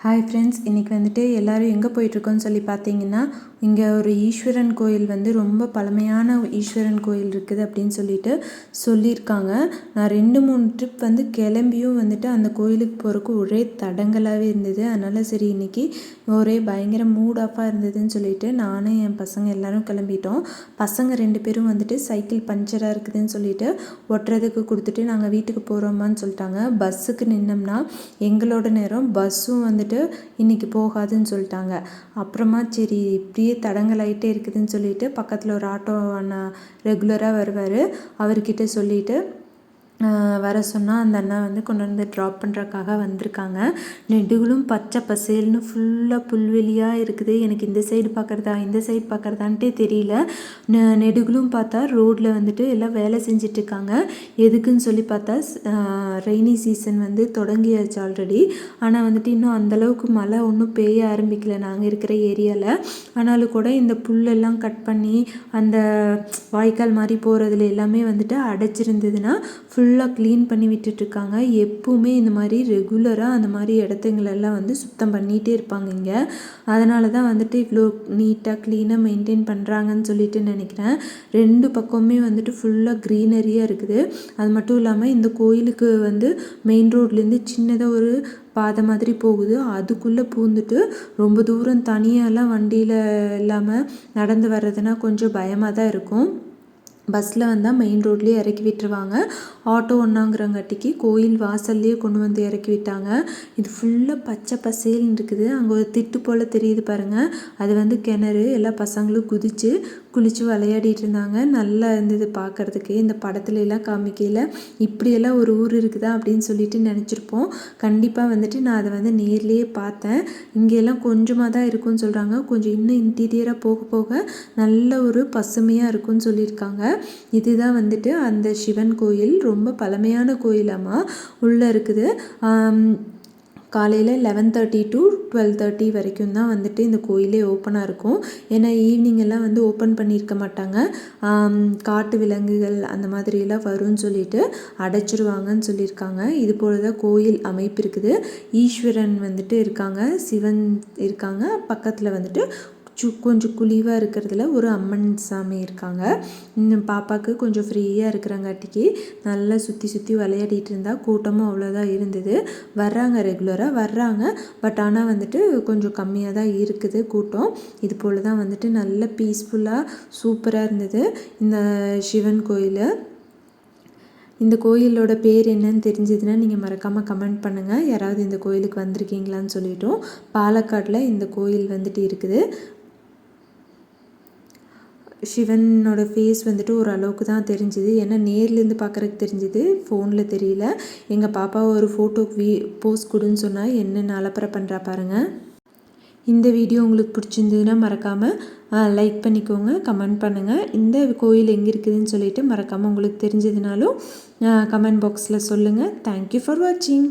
Hi friends இன்றைக்கி வந்துட்டு எல்லோரும் எங்கே போயிட்டுருக்கோன்னு சொல்லி பார்த்தீங்கன்னா இங்கே ஒரு ஈஸ்வரன் கோயில் வந்து ரொம்ப பழமையான ஈஸ்வரன் கோயில் இருக்குது அப்படின்னு சொல்லிட்டு சொல்லியிருக்காங்க. நான் ரெண்டு மூணு ட்ரிப் வந்து கிளம்பியும் வந்துட்டு அந்த கோயிலுக்கு போகிறக்கு ஒரே தடங்களாகவே இருந்தது. அதனால் சரி இன்றைக்கி ஒரே பயங்கர மூட் ஆஃபாக இருந்ததுன்னு சொல்லிட்டு நானும் என் பசங்க எல்லோரும் கிளம்பிட்டோம். பசங்க ரெண்டு பேரும் வந்துட்டு சைக்கிள் பஞ்சராக இருக்குதுன்னு சொல்லிட்டு ஒட்டுறதுக்கு கொடுத்துட்டு நாங்கள் வீட்டுக்கு போகிறோமான்னு சொல்லிட்டாங்க. பஸ்ஸுக்கு நின்னோம்னா எங்களோட நேரம் பஸ்ஸும் வந்துட்டு இன்றைக்கி போகாதுன்னு சொல்லிட்டாங்க. அப்புறமா சரி இப்படியே தடங்கலாயிட்டே இருக்குதுன்னு சொல்லிட்டு பக்கத்தில் ஒரு ஆட்டோ அண்ணா ரெகுலராக வருவார். அவர்கிட்ட சொல்லிவிட்டு வர சொன்னால் அந்த அண்ணா வந்து கொண்டு வந்து ட்ராப் பண்ணுறக்காக வந்திருக்காங்க. நெடுகளும் பச்சை பசேல்னு ஃபுல்லாக புல்வெளியாக இருக்குது. எனக்கு இந்த சைடு பார்க்குறதா இந்த சைடு பார்க்குறதான்ட்டே தெரியல. நெடுகளும் பார்த்தா ரோட்டில் வந்துட்டு எல்லாம் வேலை செஞ்சிட்ருக்காங்க. எதுக்குன்னு சொல்லி பார்த்தா ரெய்னி சீசன் வந்து தொடங்கியாச்சு ஆல்ரெடி ஆனால் வந்துட்டு இன்னும் அந்தளவுக்கு மழை ஒன்றும் பெய்ய ஆரம்பிக்கல. நாங்கள் இருக்கிற ஏரியாவில் ஆனாலும் கூட இந்த புல்லெல்லாம் கட் பண்ணி அந்த வாய்க்கால் மாதிரி போகிறதுல எல்லாமே வந்துட்டு அடைச்சிருந்ததுன்னா ஃபுல் ஃபுல்லாக க்ளீன் பண்ணி விட்டுட்ருக்காங்க. எப்போவுமே இந்த மாதிரி ரெகுலராக அந்த மாதிரி இடத்துங்களெல்லாம் வந்து சுத்தம் பண்ணிகிட்டே இருப்பாங்க இங்கே. அதனால தான் வந்துட்டு இவ்வளோ நீட்டாக க்ளீனாக மெயின்டைன் பண்ணுறாங்கன்னு சொல்லிட்டு நினைக்கிறேன். ரெண்டு பக்கமுமே வந்துட்டு ஃபுல்லாக க்ரீனரியாக இருக்குது. அது மட்டும் இல்லாமல் இந்த கோயிலுக்கு வந்து மெயின் ரோட்லேருந்து சின்னதாக ஒரு பாதை மாதிரி போகுது. அதுக்குள்ளே பூந்துட்டு ரொம்ப தூரம் தனியாலாம் வண்டியில் இல்லாமல் நடந்து வர்றதுனா கொஞ்சம் பயமாக தான் இருக்கும். பஸ்ஸில் வந்தால் மெயின் ரோட்லேயே இறக்கி விட்டுருவாங்க. ஆட்டோ ஒன்றாங்கிறங்காட்டிக்கு கோயில் வாசல்லையே கொண்டு வந்து இறக்கி விட்டாங்க. இது ஃபுல்லாக பச்சை பசேல்னு இருக்குது. அங்கே ஒரு திட்டு போல் தெரியுது பாருங்கள் அது வந்து கிணறு எல்லா பசங்களும் குதித்து குளித்து விளையாடிட்டு இருந்தாங்க. நல்லா இருந்தது பார்க்குறதுக்கு. இந்த படத்துலலாம் காமிக்கையில் இப்படியெல்லாம் ஒரு ஊர் இருக்குதா? அப்படின்னு சொல்லிட்டு நினச்சிருப்போம். கண்டிப்பாக வந்துட்டு நான் அதை வந்து நேர்லேயே பார்த்தேன். இங்கெல்லாம் கொஞ்சமாக தான் இருக்கும்னு சொல்கிறாங்க கொஞ்சம் இன்னும் இன்டீரியராக போக போக நல்ல ஒரு பசுமையாக இருக்கும்னு சொல்லியிருக்காங்க. இதுதான் வந்துட்டு அந்த சிவன் கோயில். ரொம்ப பழமையான கோயிலாமா? உள்ளே இருக்குது. காலையில் eleven thirty to twelve thirty வரைக்கும் தான் வந்துட்டு இந்த கோயிலே ஓப்பனாக இருக்கும். ஏன்னா ஈவினிங் எல்லாம் வந்து ஓப்பன் பண்ணியிருக்க மாட்டாங்க. காட்டு விலங்குகள் அந்த மாதிரிலாம் வரும்னு சொல்லிட்டு அடைச்சிருவாங்கன்னு சொல்லியிருக்காங்க. இது போல் தான் கோயில் அமைப்பு இருக்குது. ஈஸ்வரன் வந்துட்டு இருக்காங்க சிவன் இருக்காங்க. பக்கத்தில் வந்துட்டு சு கொஞ்சம் குழிவாக இருக்கிறதுல ஒரு அம்மன் சாமி இருக்காங்க. பாப்பாவுக்கு கொஞ்சம் ஃப்ரீயாக இருக்கிறங்காட்டிக்கு நல்லா சுற்றி சுற்றி விளையாடிட்டு இருந்தால் கூட்டமும் அவ்வளோதான் இருந்தது. வர்றாங்க ரெகுலராக வர்றாங்க. பட் ஆனால் வந்துட்டு கொஞ்சம் கம்மியாக தான் இருக்குது கூட்டம். இது போல் தான் வந்துட்டு நல்ல பீஸ்ஃபுல்லாக சூப்பராக இருந்தது. இந்த சிவன் கோயில். இந்த கோயிலோட பேர் என்னன்னு தெரிஞ்சதுன்னா நீங்கள் மறக்காமல் கமெண்ட் பண்ணுங்கள் யாராவது இந்த கோயிலுக்கு வந்திருக்கீங்களான்னு சொல்லிட்டோம். பாலக்காட்டில் இந்த கோயில் வந்துட்டு இருக்குது. சிவனோட ஃபேஸ் வந்துட்டு ஓரளவுக்கு தான் தெரிஞ்சுது. ஏன்னா நேர்லேருந்து பார்க்குறதுக்கு தெரிஞ்சுது. ஃபோனில் தெரியல. எங்கள் பாப்பா ஒரு ஃபோட்டோ வீ போஸ்ட் கொடுன்னு சொன்னால் என்னென்ன அலப்பறை பண்ணுறா பாருங்கள் இந்த வீடியோ உங்களுக்கு பிடிச்சிருந்ததுன்னா மறக்காமல் லைக் பண்ணிக்கோங்க. கமெண்ட் பண்ணுங்கள் இந்த கோயில் எங்கே இருக்குதுன்னு சொல்லிவிட்டு மறக்காமல் உங்களுக்கு தெரிஞ்சதுனாலும் கமெண்ட் பாக்ஸில் சொல்லுங்கள் தேங்க்யூ ஃபார் வாட்சிங்